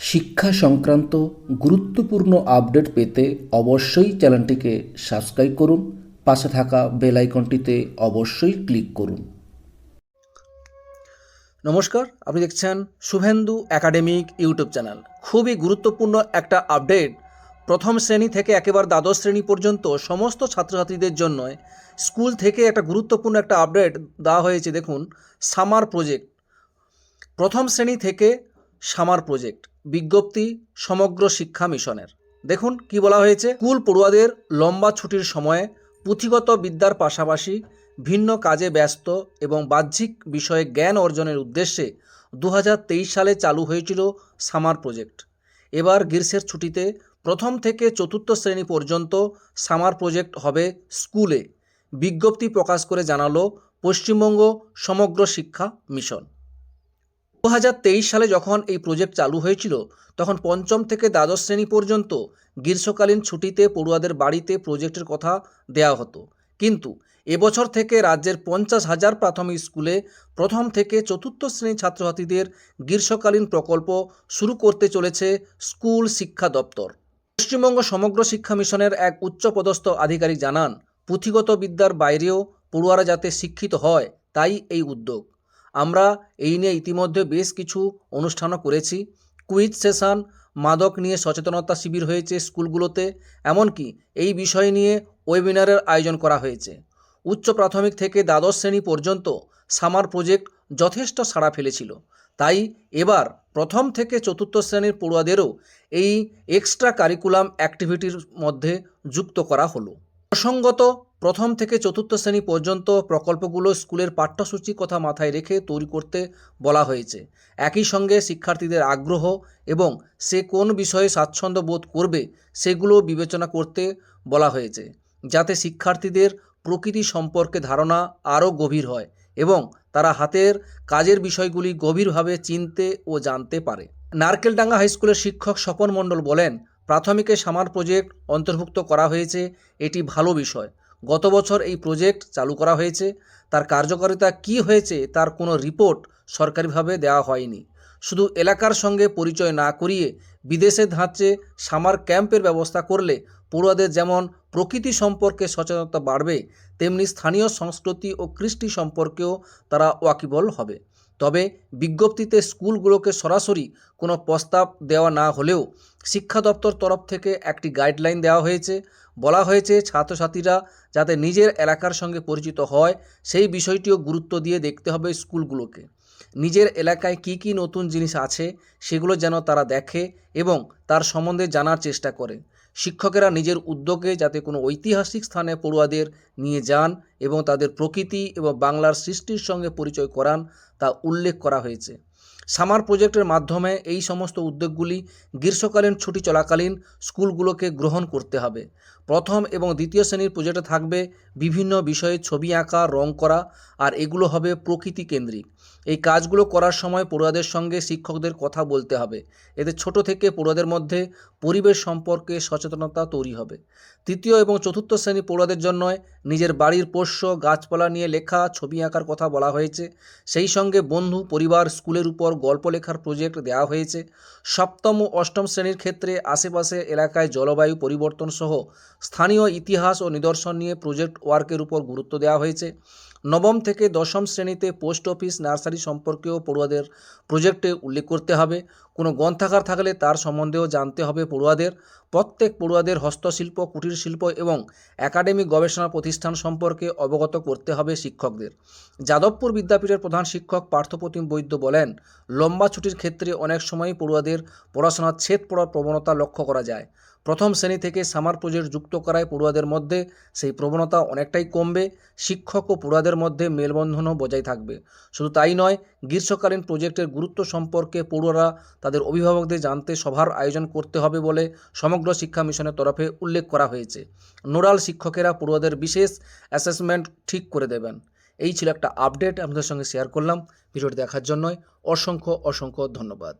শিক্ষা সংক্রান্ত গুরুত্বপূর্ণ আপডেট পেতে অবশ্যই চ্যানেলটিকে সাবস্ক্রাইব করুন, পাশে থাকা বেল আইকনটিতে অবশ্যই ক্লিক করুন। নমস্কার, আপনি দেখছেন শুভেন্দু একাডেমিক ইউটিউব চ্যানেল। খুবই গুরুত্বপূর্ণ একটা আপডেট। প্রথম শ্রেণি থেকে একেবারে দ্বাদশ শ্রেণি পর্যন্ত সমস্ত ছাত্রছাত্রীদের জন্য স্কুল থেকে একটা গুরুত্বপূর্ণ একটা আপডেট দেওয়া হয়েছে, দেখুন, সামার প্রজেক্ট। প্রথম শ্রেণি থেকে সামার প্রজেক্ট। বিজ্ঞপ্তি সমগ্র শিক্ষা মিশনের। দেখুন কি বলা হয়েছে। স্কুল পড়ুয়াদের লম্বা ছুটির সময়ে পুঁথিগত বিদ্যার পাশাপাশি ভিন্ন কাজে ব্যস্ত এবং বাহ্যিক বিষয়ে জ্ঞান অর্জনের উদ্দেশ্যে দু হাজার তেইশ সালে চালু হয়েছিল সামার প্রজেক্ট। এবার গ্রীষ্মের ছুটিতে প্রথম থেকে চতুর্থ শ্রেণি পর্যন্ত সামার প্রজেক্ট হবে স্কুলে। বিজ্ঞপ্তি প্রকাশ করে জানালো পশ্চিমবঙ্গ সমগ্র শিক্ষা মিশন। দু হাজার তেইশ সালে যখন এই প্রজেক্ট চালু হয়েছিল, তখন পঞ্চম থেকে দ্বাদশ শ্রেণি পর্যন্ত গ্রীষ্মকালীন ছুটিতে পড়ুয়াদের বাড়িতে প্রজেক্টের কথা দেওয়া হতো। কিন্তু এবছর থেকে রাজ্যের পঞ্চাশ হাজার প্রাথমিক স্কুলে প্রথম থেকে চতুর্থ শ্রেণির ছাত্রছাত্রীদের গ্রীষ্মকালীন প্রকল্প শুরু করতে চলেছে স্কুল শিক্ষা দপ্তর। পশ্চিমবঙ্গ সমগ্র শিক্ষা মিশনের এক উচ্চপদস্থ আধিকারিক জানান, পুঁথিগত বিদ্যার বাইরেও পড়ুয়ারা যাতে শিক্ষিত হয়, তাই এই উদ্যোগ। আমরা এই নিয়ে ইতিমধ্যে বেশ কিছু অনুষ্ঠানও করেছি। কুইজ সেশন, মাদক নিয়ে সচেতনতা শিবির হয়েছে স্কুলগুলোতে, এমনকি এই বিষয় নিয়ে ওয়েবিনারের আয়োজন করা হয়েছে। উচ্চ প্রাথমিক থেকে দ্বাদশ শ্রেণি পর্যন্ত সামার প্রজেক্ট যথেষ্ট সাড়া ফেলেছিল। তাই এবার প্রথম থেকে চতুর্থ শ্রেণির পড়ুয়াদেরও এই এক্সট্রা কারিকুলাম অ্যাক্টিভিটির মধ্যে যুক্ত করা হলো। প্রসঙ্গত, প্রথম থেকে চতুর্থ শ্রেণি পর্যন্ত প্রকল্পগুলো স্কুলের পাঠ্যসূচির কথা মাথায় রেখে তৈরি করতে বলা হয়েছে। একই সঙ্গে শিক্ষার্থীদের আগ্রহ এবং সে কোন বিষয়ে স্বাচ্ছন্দ্য বোধ করবে সেগুলো বিবেচনা করতে বলা হয়েছে, যাতে শিক্ষার্থীদের প্রকৃতি সম্পর্কে ধারণা আরও গভীর হয় এবং তারা হাতের কাজের বিষয়গুলি গভীরভাবে চিনতে ও জানতে পারে। নারকেলডাঙ্গা হাইস্কুলের শিক্ষক স্বপন মণ্ডল বলেন প্রাথমিকে সামার প্রজেক্ট অন্তর্ভুক্ত করা হয়েছে, এটি ভালো বিষয়। গত বছর এই প্রজেক্ট চালু করা হয়েছে। তার কার্যকারিতা কি হয়েছে, তার কোনো রিপোর্ট সরকারিভাবে দেওয়া হয়নি। শুধু এলাকার সঙ্গে পরিচয় না করিয়ে বিদেশে ধাঁচে সামার ক্যাম্পের ব্যবস্থা করলে পড়ুয়াদের যেমন প্রকৃতি সম্পর্কে সচেতনতা বাড়বে, তেমনি স্থানীয় সংস্কৃতি ও কৃষ্টি সম্পর্কেও তারা ওয়াকিবল হবে। তবে বিজ্ঞপ্তিতে স্কুলগুলোকে সরাসরি কোনো প্রস্তাব দেওয়া না হলেও শিক্ষা দপ্তর তরফ থেকে একটি গাইডলাইন দেওয়া হয়েছে। বলা হয়েছে, ছাত্রছাত্রীরা যাতে নিজের এলাকার সঙ্গে পরিচিত হয়, সেই বিষয়টিও গুরুত্ব দিয়ে দেখতে হবে স্কুলগুলোকে। নিজের এলাকায় কি কি নতুন জিনিস আছে, সেগুলো যেন তারা দেখে এবং তার সম্বন্ধে জানার চেষ্টা করে। শিক্ষকেরা নিজের উদ্যোগে যাতে কোনো ঐতিহাসিক স্থানে পড়ুয়াদের নিয়ে যান এবং তাদের প্রকৃতি এবং বাংলার সৃষ্টির সঙ্গে পরিচয় করান তা উল্লেখ করা হয়েছে। সামার প্রজেক্টের মাধ্যমে এই সমস্ত উদ্যোগগুলি গ্রীষ্মকালীন ছুটি চলাকালীন স্কুলগুলোকে গ্রহণ করতে হবে। প্রথম এবং দ্বিতীয় শ্রেণির প্রজেক্টে থাকবে বিভিন্ন বিষয়ে ছবি আঁকা, রং করা আর এগুলো হবে প্রকৃতি কেন্দ্রিক। এই কাজগুলো করার সময় পড়ুয়াদের সঙ্গে শিক্ষকদের কথা বলতে হবে। এতে ছোট থেকে পড়ুয়াদের মধ্যে পরিবেশ সম্পর্কে সচেতনতা তৈরি হবে। তৃতীয় এবং চতুর্থ শ্রেণি পড়ুয়াদের জন্য নিজের বাড়ির পোষ্য, গাছপালা নিয়ে লেখা, ছবি আঁকার কথা বলা হয়েছে। সেই সঙ্গে বন্ধু, পরিবার, স্কুলের উপর গল্প লেখার প্রজেক্ট দেওয়া হয়েছে। সপ্তম ও অষ্টম শ্রেণির ক্ষেত্রে আশেপাশে এলাকায় জলবায়ু পরিবর্তন সহ স্থানীয় ইতিহাস ও নিদর্শন নিয়ে প্রজেক্ট ওয়ার্কের উপর গুরুত্ব দেওয়া হয়েছে। নবম থেকে দশম শ্রেণীতে পোস্ট অফিস, নার্সারি সম্পর্কেও পড়ুয়াদের প্রজেক্টে উল্লেখ করতে হবে। কোনো গ্রন্থাগার থাকলে তার সম্বন্ধেও জানতে হবে পড়ুয়াদের। প্রত্যেক পড়ুয়াদের হস্তশিল্প, কুটির শিল্প এবং একাডেমিক গবেষণা প্রতিষ্ঠান সম্পর্কে অবগত করতে হবে শিক্ষকদের। যাদবপুর বিদ্যাপীঠের প্রধান শিক্ষক পার্থপ্রতিম বৈদ্য বলেন, লম্বা ছুটির ক্ষেত্রে অনেক সময়ই পড়ুয়াদের পড়াশোনার ছেদ পড়ার প্রবণতা লক্ষ্য করা যায়। প্রথম শ্রেণি থেকে সামার প্রজেক্ট যুক্ত করায় পড়ুয়াদের মধ্যে সেই প্রবণতা অনেকটাই কমবে, শিক্ষক ও পড়ুয়াদের মধ্যে মেলবন্ধনও বজায় থাকবে। শুধু তাই নয়, গ্রীষ্মকালীন প্রজেক্টের গুরুত্ব সম্পর্কে পড়ুয়ারা তাদের অভিভাবকদের জানতে সভার আয়োজন করতে হবে বলে সমগ্র শিক্ষা মিশনের তরফে উল্লেখ করা হয়েছে। নোডাল শিক্ষকেরা পড়ুয়াদের বিশেষ অ্যাসেসমেন্ট ঠিক করে দেবেন। এই ছিল একটা আপডেট, আপনাদের সঙ্গে শেয়ার করলাম। ভিডিওটি দেখার জন্যই অসংখ্য অসংখ্য ধন্যবাদ।